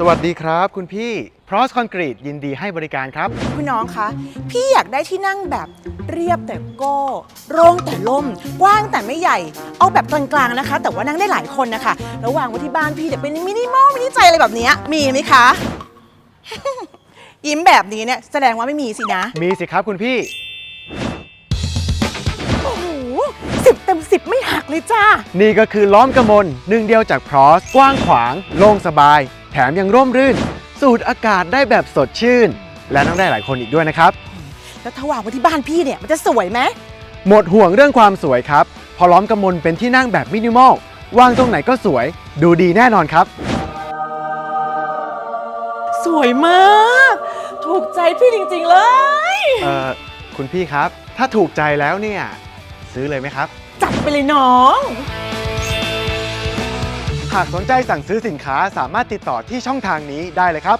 สวัสดีครับ คุณพี่พรอสคอนกรีตยินดีให้บริการครับ คุณน้องคะ พี่อยากได้ที่นั่งแบบเรียบแต่โก้โล่งแต่ล่ม กว้างแต่ไม่ใหญ่ เอาแบบกลางๆนะคะ แต่ว่านั่งได้หลายคนนะคะแล้ววางไว้ที่บ้านพี่เดี๋ยวเป็นมินิมอลมินิใจอะไรแบบเนี้ยมีไหมคะ ยิ้มแบบนี้เนี่ยแสดงว่าไม่มีสินะ มีสิครับคุณพี่ โอ้โหสิบเต็มสิบไม่หักเลยจ้า นี่ก็คือล้อมกระมนหนึ่งเดียวจากพรอสกว้างขวาง โล่งสบายแถมยังร่มรื่น สูดอากาศได้แบบสดชื่น และนั่งได้หลายคนอีกด้วยนะครับ แล้วถ้าวางไว้ที่บ้านพี่เนี่ยมันจะสวยไหมหมดห่วงเรื่องความสวยครับพอล้อมกระมนเป็นที่นั่งแบบมินิมอลวางตรงไหนก็สวย ดูดีแน่นอนครับ สวยมาก ถูกใจพี่จริงๆเลย เอ่อคุณพี่ครับ ถ้าถูกใจแล้วเนี่ย ซื้อเลยไหมครับ จัดไปเลยน้องหากสนใจสั่งซื้อสินค้าสามารถติดต่อที่ช่องทางนี้ได้เลยครับ